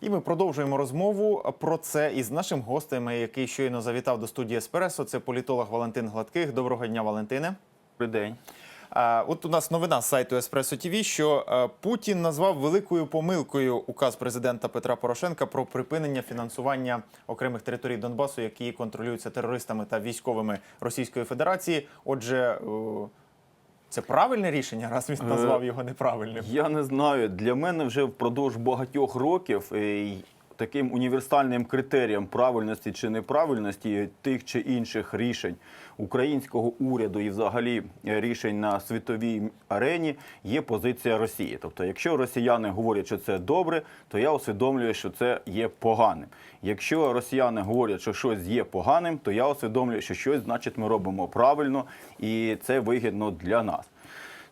І ми продовжуємо розмову про це із нашим гостем, який щойно завітав до студії Еспресо. Це політолог Валентин Гладких. Доброго дня, Валентине. Добрий день. От у нас новина з сайту Еспресо ТВ, що Путін назвав великою помилкою указ президента Петра Порошенка про припинення фінансування окремих територій Донбасу, які контролюються терористами та військовими Російської Федерації. Отже, це правильне рішення, раз він назвав його неправильним. Я не знаю. Для мене вже впродовж багатьох років е, таким універсальним критерієм правильності чи неправильності тих чи інших рішень українського уряду і взагалі е, рішень на світовій арені є позиція Росії. Тобто, якщо росіяни говорять, що це добре, то я усвідомлюю, що це є поганим. Якщо росіяни говорять, що щось є поганим, то я усвідомлюю, що щось значить ми робимо правильно і це вигідно для нас.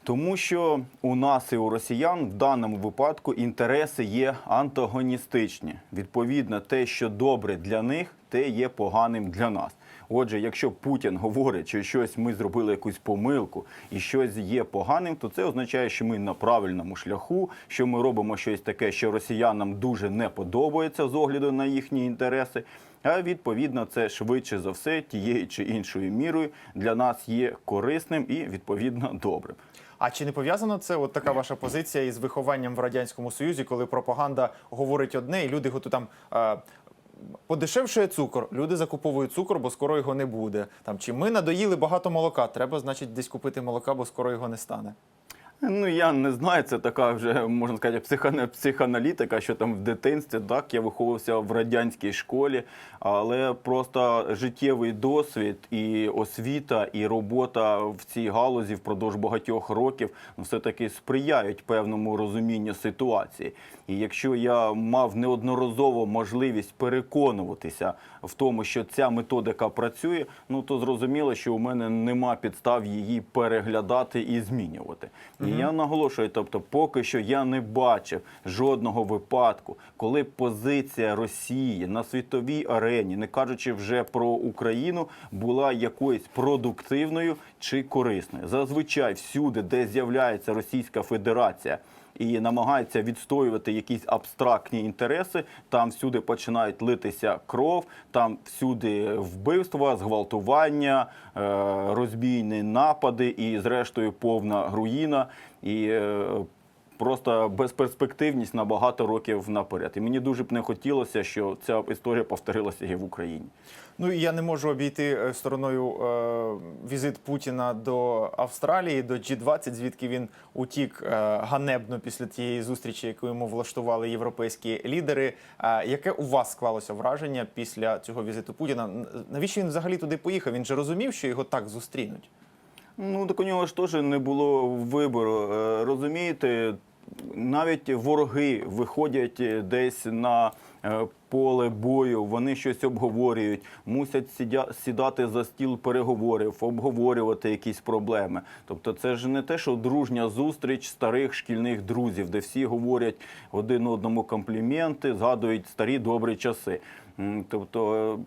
Тому що у нас і у росіян в даному випадку інтереси є антагоністичні. Відповідно, те, що добре для них, те є поганим для нас. Отже, якщо Путін говорить, що щось ми зробили якусь помилку і щось є поганим, то це означає, що ми на правильному шляху, що ми робимо щось таке, що росіянам дуже не подобається з огляду на їхні інтереси. А відповідно, це швидше за все тією чи іншою мірою для нас є корисним і відповідно добрим. А чи не пов'язано це от така ваша позиція із вихованням в радянському союзі, коли пропаганда говорить одне, і люди готу там. Подешевшує цукор, люди закуповують цукор, бо скоро його не буде. Там чи ми надоїли багато молока, треба, значить, десь купити молока, бо скоро його не стане. Ну я не знаю, це така вже можна сказати психоана- психоаналітика, що там в дитинстві так я виховувався в радянській школі, але просто життєвий досвід і освіта, і робота в цій галузі впродовж багатьох років ну, все-таки сприяють певному розумінню ситуації. І якщо я мав неодноразово можливість переконуватися в тому, що ця методика працює, ну то зрозуміло, що у мене нема підстав її переглядати і змінювати. І я наголошую, тобто, поки що я не бачив жодного випадку, коли позиція Росії на світовій арені, не кажучи вже про Україну, була якоюсь продуктивною чи корисною. Зазвичай всюди, де з'являється Російська Федерація. І намагається відстоювати якісь абстрактні інтереси. Там всюди починають литися кров, там всюди вбивства, зґвалтування, е, розбійні напади і, зрештою, повна руїна. І е, Просто безперспективність на багато років наперед. І мені дуже б не хотілося, що ця історія повторилася і в Україні. Ну і я не можу обійти е, стороною е, візит Путіна до Австралії, до G20, звідки він утік е, ганебно після тієї зустрічі, яку йому влаштували європейські лідери. Е, яке у вас склалося враження після цього візиту Путіна? Навіщо він взагалі туди поїхав? Він же розумів, що його так зустрінуть. Ну, так у нього ж теж не було вибору. Е, Розумієте, навіть вороги виходять е, десь на е, поле бою, вони щось обговорюють, мусять сідати за стіл переговорів, обговорювати якісь проблеми. Тобто, це ж не те, що дружня зустріч старих шкільних друзів, де всі говорять один одному компліменти, згадують старі добрі часи. Тобто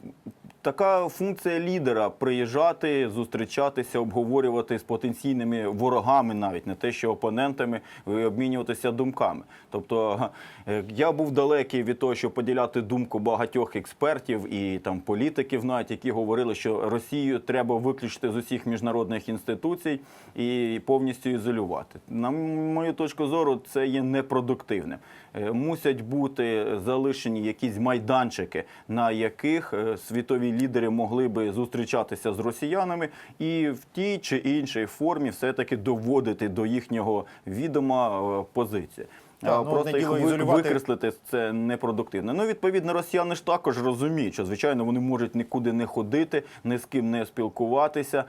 така функція лідера приїжджати, зустрічатися, обговорювати з потенційними ворогами, навіть не те, що опонентами, обмінюватися думками. Тобто е, я був далекий від того, щоб поділяти думку багатьох експертів і там політиків, навіть які говорили, що Росію треба виключити з усіх міжнародних інституцій і повністю ізолювати. На мою точку зору, це є непродуктивним. Е, Мусять бути залишені якісь майданчики, на яких е, світові лідери могли би зустрічатися з росіянами і в тій чи іншій формі все-таки доводити до їхнього відома е, позиції. Так, А ну, Просто їх ізолювати- викреслити це непродуктивно. Ну, відповідно, росіяни ж також розуміють, що звичайно вони можуть нікуди не ходити, ні з ким не спілкуватися.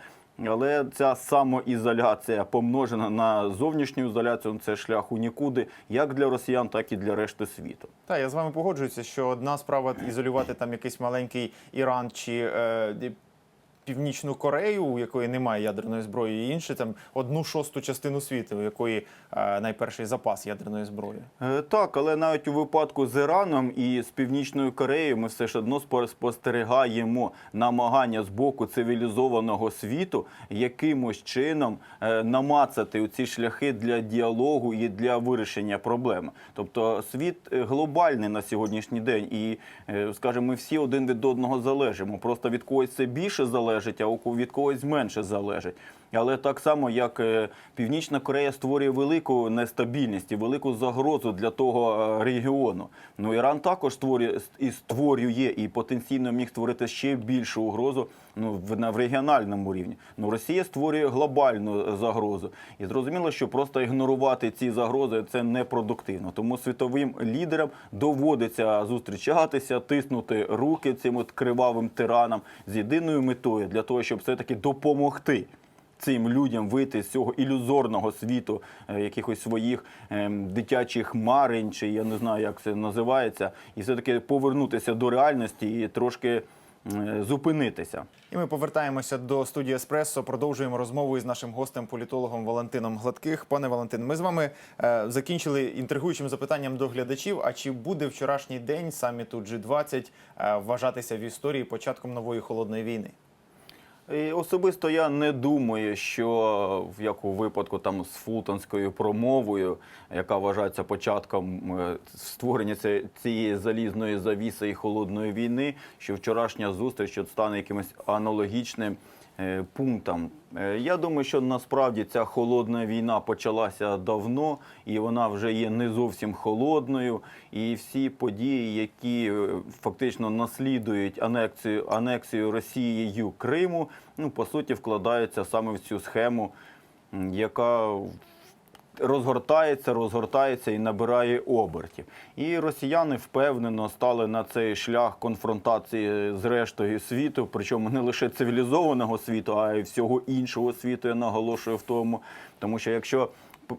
Але ця самоізоляція помножена на зовнішню ізоляцію, це шлях у нікуди, як для росіян, так і для решти світу. Та я з вами погоджуюся, що одна справа ізолювати там якийсь маленький Іран чи е, Північну Корею, у якої немає ядерної зброї, і інше там одну шосту частину світу, у якої е, найперший запас ядерної зброї. Е, Так, але навіть у випадку з Іраном і з Північною Кореєю ми все ж одно спо- спостерігаємо намагання з боку цивілізованого світу якимось чином е, намацати ці шляхи для діалогу і для вирішення проблеми. Тобто світ глобальний на сьогоднішній день, і скажімо, ми всі один від одного залежимо. Просто від когось це більше залежить, а у від когось менше залежить. Але так само, як е, Північна Корея створює велику нестабільність і велику загрозу для того е, регіону. Ну Іран також створює і створює і потенційно міг створити ще більшу угрозу ну в, на в регіональному рівні. Ну Росія створює глобальну е, загрозу, і зрозуміло, що просто ігнорувати ці загрози це непродуктивно. Тому світовим лідерам доводиться зустрічатися, тиснути руки цим от кривавим тиранам з єдиною метою для того, щоб все таки допомогти цим людям вийти з цього ілюзорного світу е, якихось своїх ем, дитячих марень, чи я не знаю, як це називається, і все-таки повернутися до реальності і трошки е, зупинитися. І ми повертаємося до студії Еспресо. Продовжуємо розмову із нашим гостем, політологом Валентином Гладких. Пане Валентин, ми з вами е, закінчили інтригуючим запитанням до глядачів. А чи буде вчорашній день саміту G20 е, вважатися в історії початком нової холодної війни? І особисто я не думаю, що в у випадку там з фултонською промовою, яка вважається початком е, створення цієї залізної завіси і холодної війни, що вчорашня зустріч стане якимось аналогічним е, пунктом. Е, Я думаю, що насправді ця холодна війна почалася давно, і вона вже є не зовсім холодною. І всі події, які е, фактично наслідують анексію, анексію Росією Криму, ну по суті вкладаються саме в цю схему, яка розгортається, розгортається і набирає обертів. І росіяни впевнено стали на цей шлях конфронтації з рештою світу, причому не лише цивілізованого світу, а й всього іншого світу. Я наголошую в тому, тому що якщо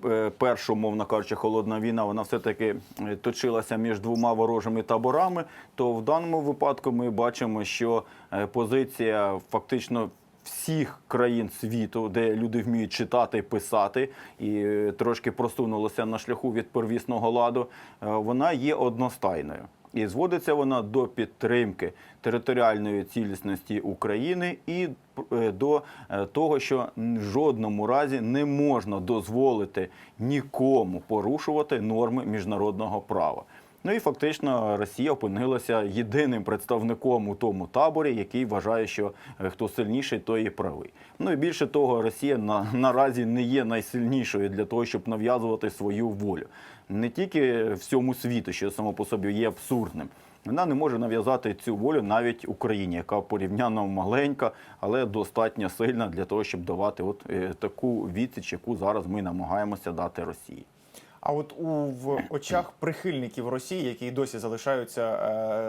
е, мовно кажучи, холодна війна, вона все-таки е, точилася між двома ворожими таборами, то в даному випадку ми бачимо, що е, позиція фактично всіх країн світу, де люди вміють читати, писати, і е, трошки просунулося на шляху від первісного ладу, е, вона є одностайною. І зводиться вона до підтримки територіальної цілісності України і е, до того, що в жодному разі не можна дозволити нікому порушувати норми міжнародного права. Ну і фактично Росія опинилася єдиним представником у тому таборі, який вважає, що е, хто сильніший, той і правий. Ну і більше того, Росія на, наразі не є найсильнішою для того, щоб нав'язувати свою волю. Не тільки всьому світу, що само по собі є абсурдним. Вона не може нав'язати цю волю навіть Україні, яка порівняно маленька, але достатньо сильна для того, щоб давати от е, таку відсіч, яку зараз ми намагаємося дати Росії. А от у в очах прихильників Росії, які досі залишаються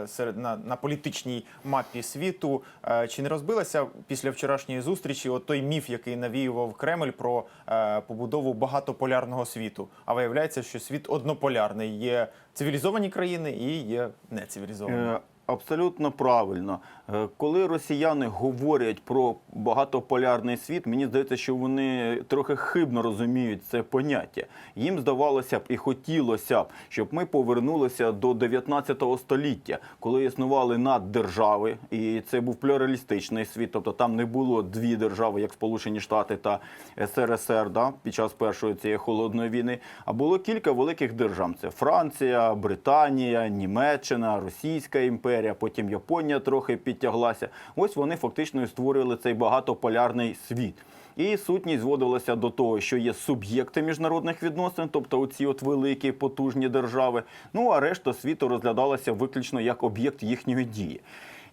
е, серед на, на політичній мапі світу, е, чи не розбилася після вчорашньої зустрічі от той міф, який навіював Кремль про е, побудову багатополярного світу? А виявляється, що світ однополярний. Є цивілізовані країни і є нецивілізовані. Абсолютно правильно. Е, Коли росіяни говорять про багатополярний світ, мені здається, що вони трохи хибно розуміють це поняття. Їм здавалося б і хотілося б, щоб ми повернулися до 19 століття, коли існували наддержави, і це був плюралістичний світ, тобто там не було дві держави, як Сполучені Штати та СРСР, да, під час першої цієї холодної війни. А було кілька великих держав: це Франція, Британія, Німеччина, Російська імперія, потім Японія трохи підтяглася. Ось вони фактично і створювали цей багатополярний світ. І сутність зводилася до того, що є суб'єкти міжнародних відносин, тобто оці от великі потужні держави. Ну а решта світу розглядалася виключно як об'єкт їхньої дії.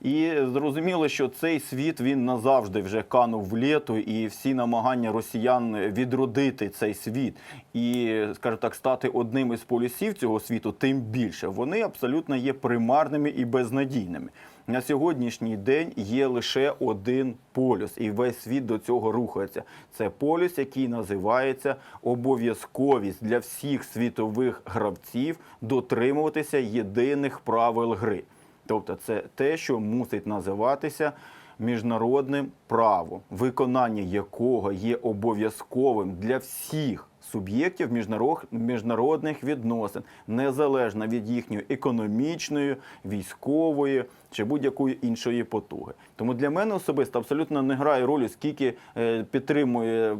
І зрозуміло, що цей світ він назавжди вже канув в літу, і всі намагання росіян відродити цей світ і, скажімо так, стати одним із полюсів цього світу, тим більше вони абсолютно є примарними і безнадійними. На сьогоднішній день є лише один полюс, і весь світ до цього рухається. Це полюс, який називається обов'язковість для всіх світових гравців дотримуватися єдиних правил гри. Тобто, це те, що мусить називатися міжнародним правом, виконання якого є обов'язковим для всіх суб'єктів міжнародних відносин, незалежно від їхньої економічної, військової чи будь-якої іншої потуги. Тому для мене особисто абсолютно не грає ролі, скільки е, підтримує,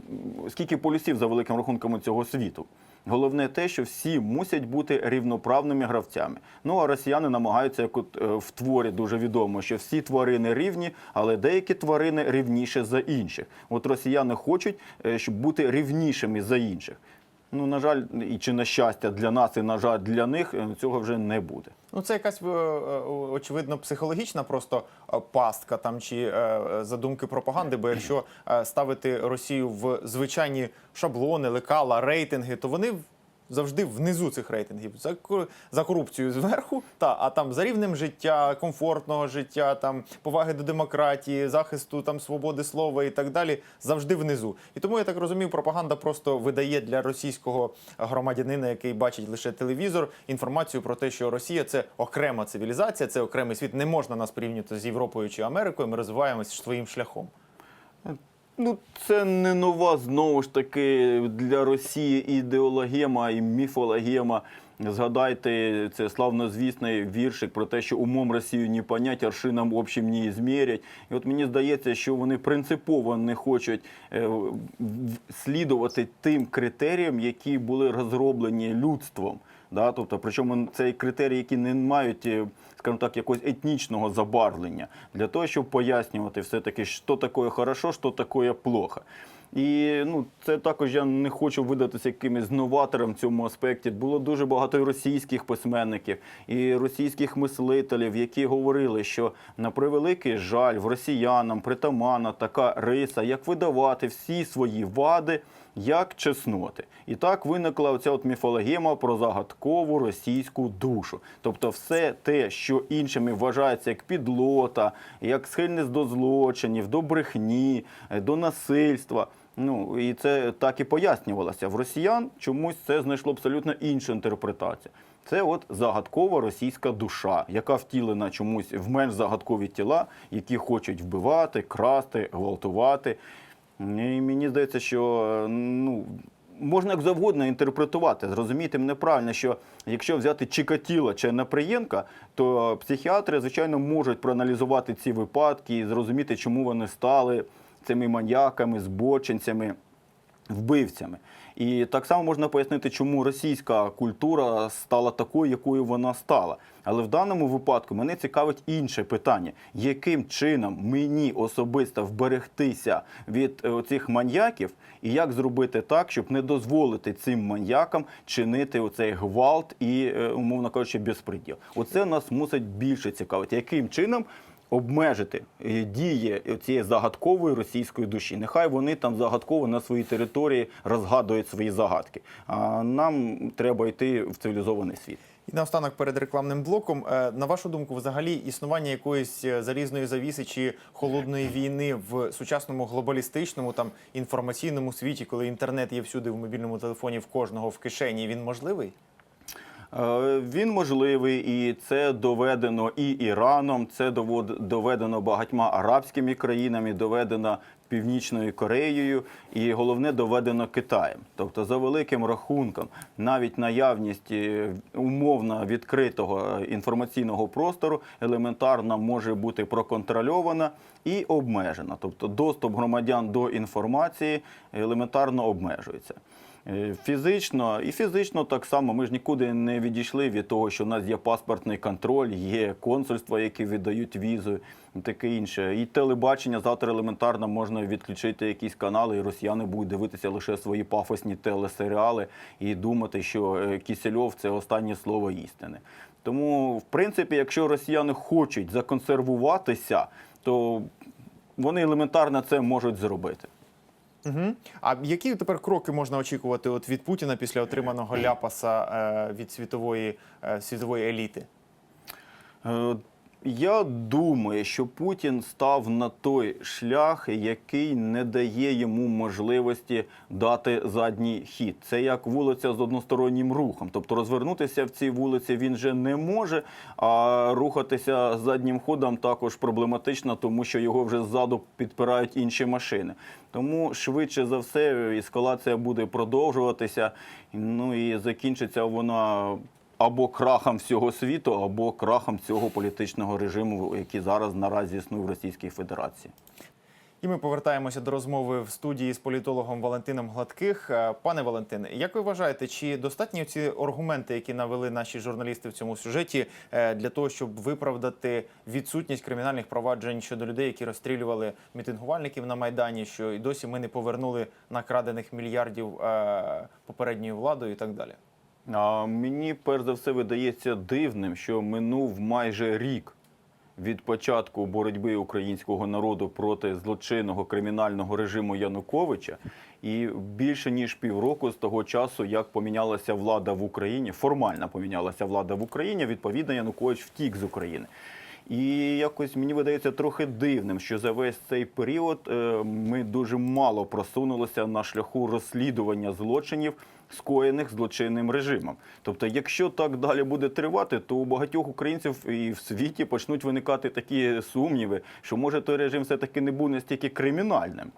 скільки полюсів за великим рахунком цього світу. Головне те, що всі мусять бути рівноправними гравцями. Ну а росіяни намагаються, як от е, в творі дуже відомо, що всі тварини рівні, але деякі тварини рівніші за інших. От росіяни хочуть, е, щоб бути рівнішими за інших. Ну, на жаль, і чи на щастя для нас, і на жаль, для них е, цього вже не буде. Ну, це якась е, е, очевидно психологічна просто пастка там чи задумки пропаганди. Бо якщо ставити Росію в звичайні шаблони, лекала, рейтинги, то вони завжди внизу цих рейтингів. За, за корупцію зверху, та а там за рівнем життя, комфортного життя, там поваги до демократії, захисту там свободи слова і так далі, завжди внизу. І тому я так розумію, пропаганда просто видає для російського громадянина, який бачить лише телевізор, інформацію про те, що Росія це окрема цивілізація, це окремий світ. Не можна нас порівнювати з Європою чи Америкою. Ми розвиваємося своїм шляхом. Ну, це не нова знову ж таки для Росії ідеологема і міфологема. Згадайте це славнозвісний віршик про те, що умом Росію не понять, аршином общим не змірять. І от мені здається, що вони принципово не хочуть е, слідувати тим критеріям, які були розроблені людством. Да? Тобто, причому це критерії, які не мають, е, скажімо так, якогось етнічного забарвлення для того, щоб пояснювати все-таки, що таке хорошо, що таке плохо. І ну, це також я не хочу видатися якимось новатором в цьому аспекті. Було дуже багато і російських письменників і російських мислителів, які говорили, що на превеликий жаль в росіянам притаманна така риса, як видавати всі свої вади як чесноти. І так виникла оця от міфологема про загадкову російську душу. Тобто, все те, що іншими вважається як підлота, як схильність до злочинів, до брехні, е, до насильства. Ну і це так і пояснювалося. В росіян чомусь це знайшло абсолютно іншу інтерпретацію. Це от загадкова російська душа, яка втілена чомусь в менш загадкові тіла, які хочуть вбивати, красти, гвалтувати. Мені здається, що е, ну. Можна як завгодно інтерпретувати, зрозуміти мене правильно, що якщо взяти Чикатіла чи Наприєнка, то психіатри, звичайно, можуть проаналізувати ці випадки і зрозуміти, чому вони стали цими маньяками, збочинцями, вбивцями. І так само можна пояснити, чому російська культура стала такою, якою вона стала. Але в даному випадку мене цікавить інше питання: яким чином мені особисто вберегтися від е, цих маньяків, і як зробити так, щоб не дозволити цим маньякам чинити оцей гвалт і, е, умовно кажучи, безпреділ? Оце нас мусить більше цікавити, яким чином обмежити е, дії цієї загадкової російської душі. Нехай вони там загадково на своїй території розгадують свої загадки. А нам треба йти в цивілізований світ. І наостанок перед рекламним блоком, е, на вашу думку, взагалі існування якоїсь е, залізної завіси чи холодної війни в сучасному глобалістичному там інформаційному світі, коли інтернет є всюди в мобільному телефоні в кожного в кишені, він можливий? Е, Він можливий, і це доведено і Іраном, це доведено багатьма арабськими країнами, доведено Північною Кореєю, і головне доведено Китаєм. Тобто, за великим рахунком, навіть наявність е, умовно відкритого е, інформаційного простору елементарно може бути проконтрольована і обмежена. Тобто, доступ громадян до інформації елементарно обмежується. Е, Фізично і фізично так само. Ми ж нікуди не відійшли від того, що у нас є паспортний контроль, є консульства, які віддають візу і таке інше. І телебачення завтра елементарно можна відключити якісь канали, і росіяни будуть дивитися лише свої пафосні телесеріали і думати, що е, Кісельов це останнє слово істини. Тому, в принципі, якщо росіяни хочуть законсервуватися, то вони елементарно це можуть зробити. Угу. А які тепер кроки можна очікувати от від Путіна після отриманого ляпаса е, від світової, е, світової еліти? Я думаю, що Путін став на той шлях, який не дає йому можливості дати задній хід. Це як вулиця з одностороннім рухом. Тобто розвернутися в цій вулиці він же не може, а рухатися заднім ходом також проблематично, тому що його вже ззаду підпирають інші машини. Тому швидше за все ескалація буде продовжуватися. Ну і закінчиться вона або крахом всього світу, або крахом цього політичного режиму, який зараз наразі існує в Російській Федерації. І ми повертаємося до розмови в студії з політологом Валентином Гладких. Е, Пане Валентине, як ви вважаєте, чи достатні ці аргументи, які навели наші журналісти в цьому сюжеті, е, для того, щоб виправдати відсутність кримінальних проваджень щодо людей, які розстрілювали мітингувальників на майдані, що і досі ми не повернули накрадених мільярдів е, попередньою владою і так далі? А мені перш за все видається дивним, що минув майже рік від початку боротьби українського народу проти злочинного кримінального режиму Януковича, і більше ніж півроку з того часу, як помінялася влада в Україні, формально помінялася влада в Україні. Відповідно, Янукович втік з України. І якось мені видається трохи дивним, що за весь цей період е, ми дуже мало просунулися на шляху розслідування злочинів, скоєних злочинним режимом. Тобто, якщо так далі буде тривати, то у багатьох українців і в світі почнуть виникати такі сумніви, що може той режим все таки не був настільки кримінальним.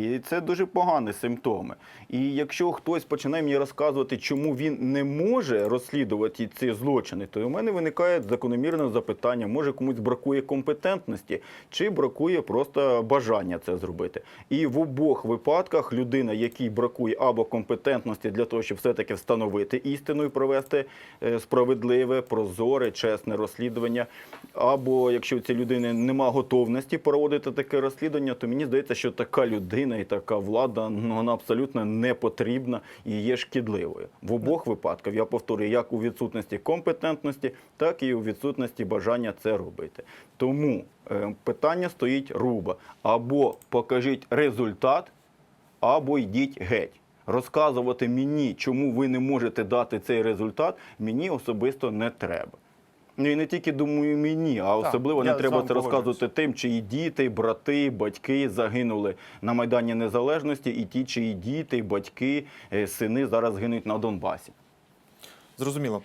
І це дуже погані симптоми. І якщо хтось починає мені розказувати, чому він не може розслідувати ці злочини, то у мене виникає закономірне запитання: може комусь бракує компетентності, чи бракує просто бажання це зробити. І в обох випадках людина, якій бракує або компетентності для того, щоб все-таки встановити істину і провести е, справедливе, прозоре, чесне розслідування, або якщо у цієї людини нема готовності проводити таке розслідування, то мені здається, що така людина і така влада ну, вона абсолютно не потрібна і є шкідливою. В обох випадках я повторюю, як у відсутності компетентності, так і у відсутності бажання це робити. Тому е, питання стоїть руба: або покажіть результат, або йдіть геть. Розказувати мені, чому ви не можете дати цей результат, мені особисто не треба. Ну і не тільки думаю мені, а особливо не треба це розказувати тим, чиї діти, брати, батьки загинули на Майдані Незалежності, і ті, чиї діти, батьки, е, сини зараз гинуть на Донбасі. Зрозуміло.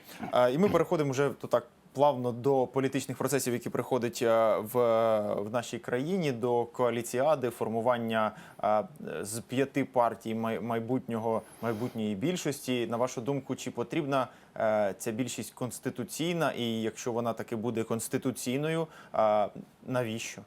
І ми переходимо вже то так плавно до політичних процесів, які приходять е, в, в нашій країні, до коаліціади, формування е, з п'яти партій май- майбутнього майбутньої більшості. На вашу думку, чи потрібна е, ця більшість конституційна? І якщо вона таки буде конституційною, навіщо?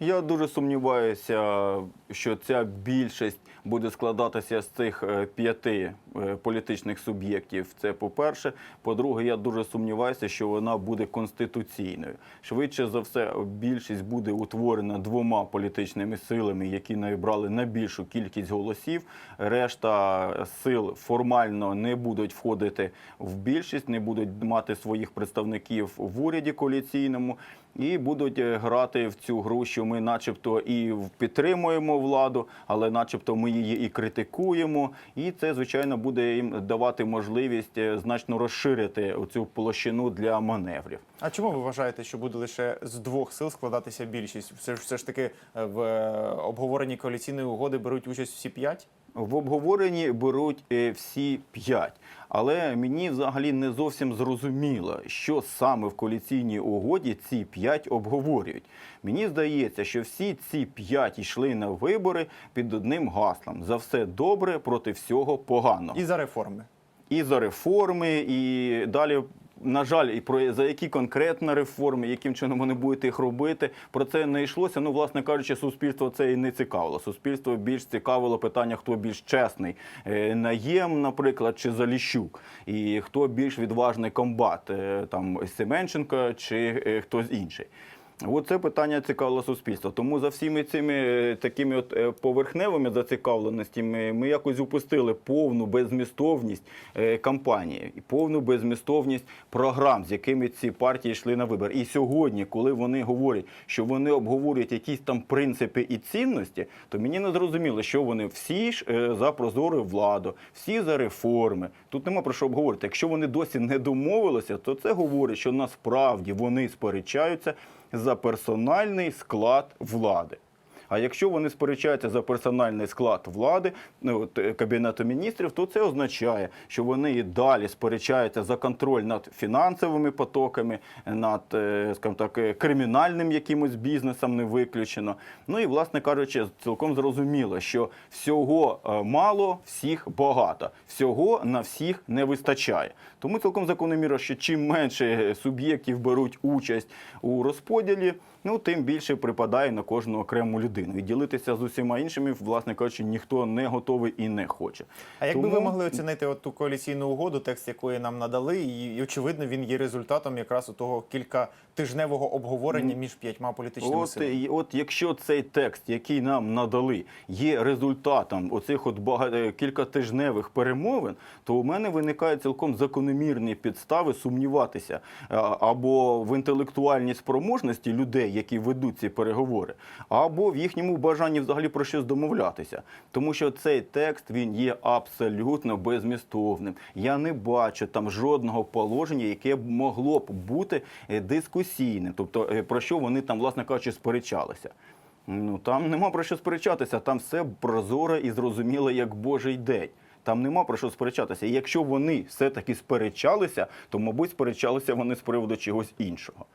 Я дуже сумніваюся, що ця більшість буде складатися з цих е, п'яти е, політичних суб'єктів. Це по-перше. По-друге, я дуже сумніваюся, що вона буде конституційною. Швидше за все, більшість буде утворена двома політичними силами, які набрали найбільшу кількість голосів. Решта сил формально не будуть входити в більшість, не будуть мати своїх представників в уряді коаліційному. І будуть е, грати в цю гру, що ми, начебто, і підтримуємо владу, але начебто ми її і критикуємо. І це, звичайно, буде їм давати можливість е, значно розширити цю площину для маневрів. А чому ви вважаєте, що буде лише з двох сил складатися більшість? Все ж все ж таки е, в обговоренні коаліційної угоди беруть участь всі п'ять? В обговоренні беруть е, всі п'ять. Але мені взагалі не зовсім зрозуміло, що саме в коаліційній угоді ці п'ять обговорюють. Мені здається, що всі ці п'ять йшли на вибори під одним гаслом: за все добре проти всього поганого. І за реформи. і за реформи, і далі. На жаль, і про за які конкретно реформи, яким чином вони будуть їх робити, про це не йшлося. Ну, власне кажучи, суспільство це і не цікавило. Суспільство більш цікавило питання, хто більш чесний Е, наєм, наприклад, чи Заліщук, і хто більш відважний комбат, е, там Семенченко чи е, хтось інший. От це питання цікавило суспільство. Тому за всіми цими е, такими от е, поверхневими зацікавленостями ми якось упустили повну безмістовність е, кампанії і повну безмістовність програм, з якими ці партії йшли на вибір. І сьогодні, коли вони говорять, що вони обговорюють якісь там принципи і цінності, то мені не зрозуміло, що вони всі ж за прозору владу, всі за реформи. Тут нема про що обговорити. Якщо вони досі не домовилися, то це говорить, що насправді вони сперечаються за персональний склад влади. А якщо вони сперечаються за персональний склад влади ну, от, е, кабінету міністрів, то це означає, що вони і далі сперечаються за контроль над фінансовими потоками, над е, скажімо так, е, кримінальним якимось бізнесом не виключено. Ну і власне кажучи, цілком зрозуміло, що всього мало, всіх багато, всього на всіх не вистачає. Тому цілком закономірно, що чим менше суб'єктів беруть участь у розподілі, ну тим більше припадає на кожну окрему людину. І ділитися з усіма іншими, власне кажучи, ніхто не готовий і не хоче. А якби Тому- ви могли оцінити от ту коаліційну угоду, текст якої нам надали, і, і очевидно, він є результатом якраз у того кількатижневого обговорення між п'ятьма політичними От, силами. от якщо цей текст, який нам надали, є результатом оцих от бага... е, кількатижневих перемовин, то у мене виникають цілком закономірні підстави сумніватися або в інтелектуальній спроможності людей, які ведуть ці переговори, або в їхньому бажанні взагалі про щось домовлятися. Тому що цей текст він є абсолютно безмістовним. Я не бачу там жодного положення, яке могло б бути е, дискусійним, тобто е, про що вони там, власне кажучи, сперечалися. Ну там нема про що сперечатися, там все прозоре і зрозуміло, як Божий день. Там нема про що сперечатися. І якщо вони все-таки сперечалися, то, мабуть, сперечалися вони з приводу чогось іншого.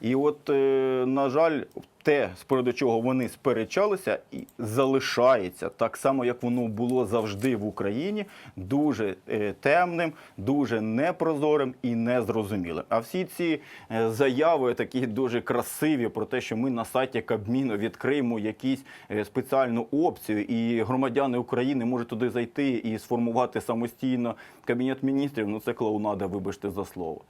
І от, е, на жаль, те, з приводу чого вони сперечалися, і залишається так само, як воно було завжди в Україні, дуже е, темним, дуже непрозорим і незрозумілим. А всі ці е, заяви, такі дуже красиві, про те, що ми на сайті Кабміну відкриємо якісь е, спеціальну опцію, і громадяни України можуть туди зайти і сформувати самостійно кабінет міністрів. Ну це клоунада, вибачте за слово.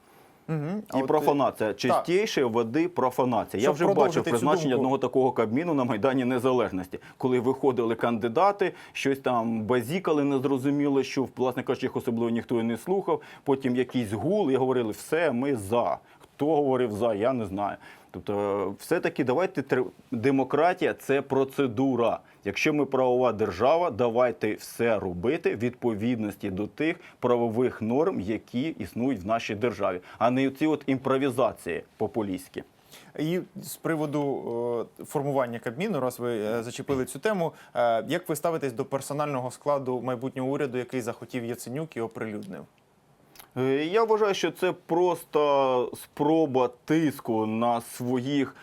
А І от, е, профанація. Чистіше води профанація. Я вже бачив призначення одного такого кабміну на Майдані Незалежності, коли виходили кандидати, щось там базікали, незрозуміло, що власне кажучи, їх особливо ніхто і не слухав. Потім якийсь гул і говорили, все, ми за. Хто говорив за, я не знаю. Тобто, все-таки давайте демократія це процедура. Якщо ми правова держава, давайте все робити в відповідності до тих правових норм, які існують в нашій державі, а не ці от імпровізації популістські. І з приводу е, формування Кабміну, раз ви е, зачепили цю тему, е, як ви ставитесь до персонального складу майбутнього уряду, який захотів Яценюк і оприлюднив? Е, Я вважаю, що це просто спроба тиску на своїх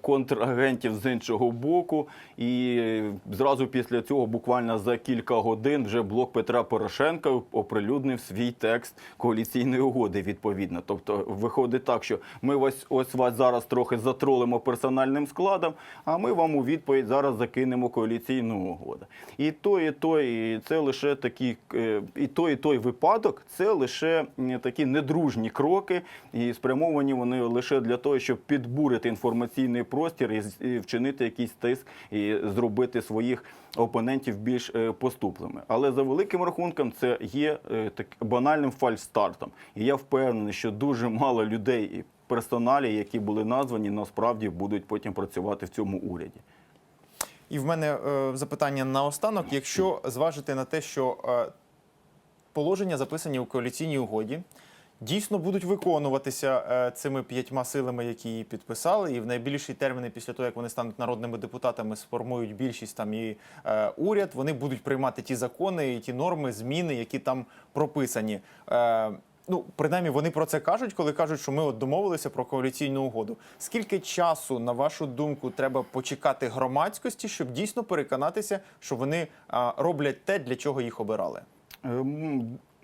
контрагентів з іншого боку. І е, зразу після цього, буквально за кілька годин, вже блок Петра Порошенка оприлюднив свій текст коаліційної угоди. Відповідно, тобто виходить так, що ми ось ось вас зараз трохи затролимо персональним складом, а ми вам у відповідь зараз закинемо коаліційну угоду. І той, і той, і це лише такі, е, і той, і той випадок, це лише такі недружні кроки, і спрямовані вони лише для того, щоб підбурити інформаційний простір і вчинити якийсь тиск і зробити своїх опонентів більш е, поступлими. Але за великим рахунком це є е, так банальним фальстартом. І я впевнений, що дуже мало людей і персоналі, які були названі, насправді будуть потім працювати в цьому уряді. І в мене е, запитання наостанок. Якщо зважити на те, що е, положення, записані у коаліційній угоді, дійсно будуть виконуватися е, цими п'ятьма силами, які її підписали, і в найбільші терміни після того, як вони стануть народними депутатами, сформують більшість там і е, уряд, вони будуть приймати ті закони і ті норми, зміни, які там прописані. Е, Ну, принаймні, вони про це кажуть, коли кажуть, що ми от домовилися про коаліційну угоду. Скільки часу, на вашу думку, треба почекати громадськості, щоб дійсно переконатися, що вони роблять те, для чого їх обирали?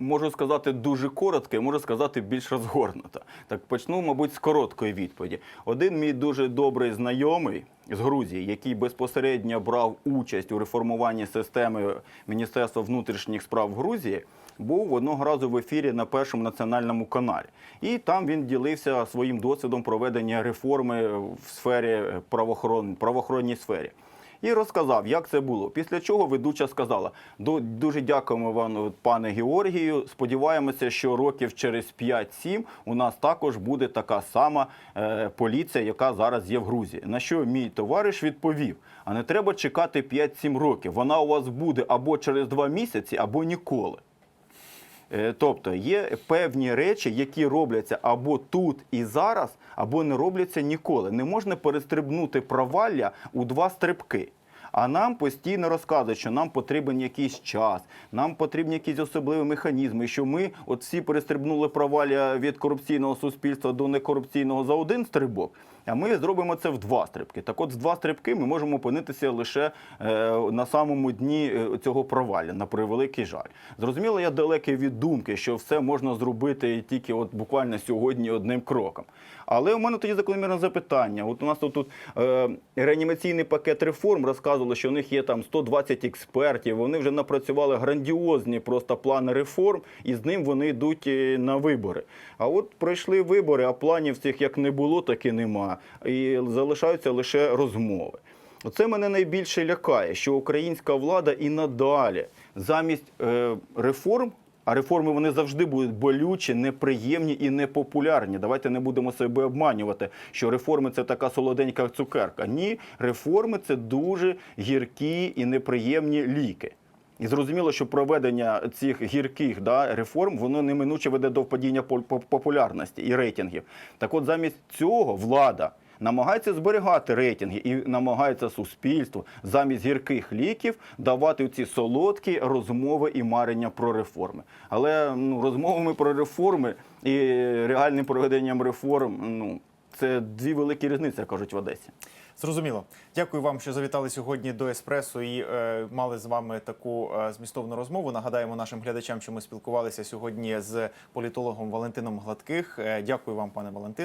Можу сказати дуже коротко, і можу сказати більш розгорнуто. Так почну, мабуть, з короткої відповіді. Один мій дуже добрий знайомий з Грузії, який безпосередньо брав участь у реформуванні системи Міністерства внутрішніх справ Грузії. Був одного разу в ефірі на першому національному каналі, і там він ділився своїм досвідом проведення реформи в сфері правоохорон, правоохоронній сфері і розказав, як це було. Після чого ведуча сказала: «Ду- дуже дякуємо вам, пане Георгію. Сподіваємося, що років через 5-7 у нас також буде така сама е, поліція, яка зараз є в Грузії. На що мій товариш відповів: а не треба чекати 5-7 років. Вона у вас буде або через 2 місяці, або ніколи. Е, Тобто є певні речі, які робляться або тут і зараз, або не робляться ніколи. Не можна перестрибнути провалля у два стрибки. А нам постійно розказують, що нам потрібен якийсь час, нам потрібні якісь особливі механізми, що ми от всі перестрибнули провалля від корупційного суспільства до некорупційного за один стрибок. А ми зробимо це в два стрибки. Так от, з два стрибки ми можемо опинитися лише е, на самому дні е, цього провалля, на превеликий жаль. Зрозуміло, я далекий від думки, що все можна зробити тільки от буквально сьогодні одним кроком. Але у мене тоді закономірне запитання. От у нас тут, тут е, реанімаційний пакет реформ розказували, що у них є там 120 експертів. Вони вже напрацювали грандіозні просто плани реформ, і з ним вони йдуть е, на вибори. А от пройшли вибори, а планів цих як не було, так і І залишаються лише розмови. Оце мене найбільше лякає, що українська влада і надалі замість е, реформ. А реформи вони завжди будуть болючі, неприємні і непопулярні. Давайте не будемо себе обманювати, що реформи це така солоденька цукерка. Ні, реформи це дуже гіркі і неприємні ліки. І зрозуміло, що проведення цих гірких да, реформ воно неминуче веде до впадіння пол- популярності і рейтингів. Так от замість цього влада намагається зберігати рейтинги і намагається суспільству замість гірких ліків давати ці солодкі розмови і марення про реформи. Але ну, розмовами про реформи і реальним проведенням реформ ну, це дві великі різниці, кажуть в Одесі. Зрозуміло. Дякую вам, що завітали сьогодні до Еспресо і е, мали з вами таку е, змістовну розмову. Нагадаємо нашим глядачам, що ми спілкувалися сьогодні з політологом Валентином Гладких. Е, дякую вам, пане Валентин.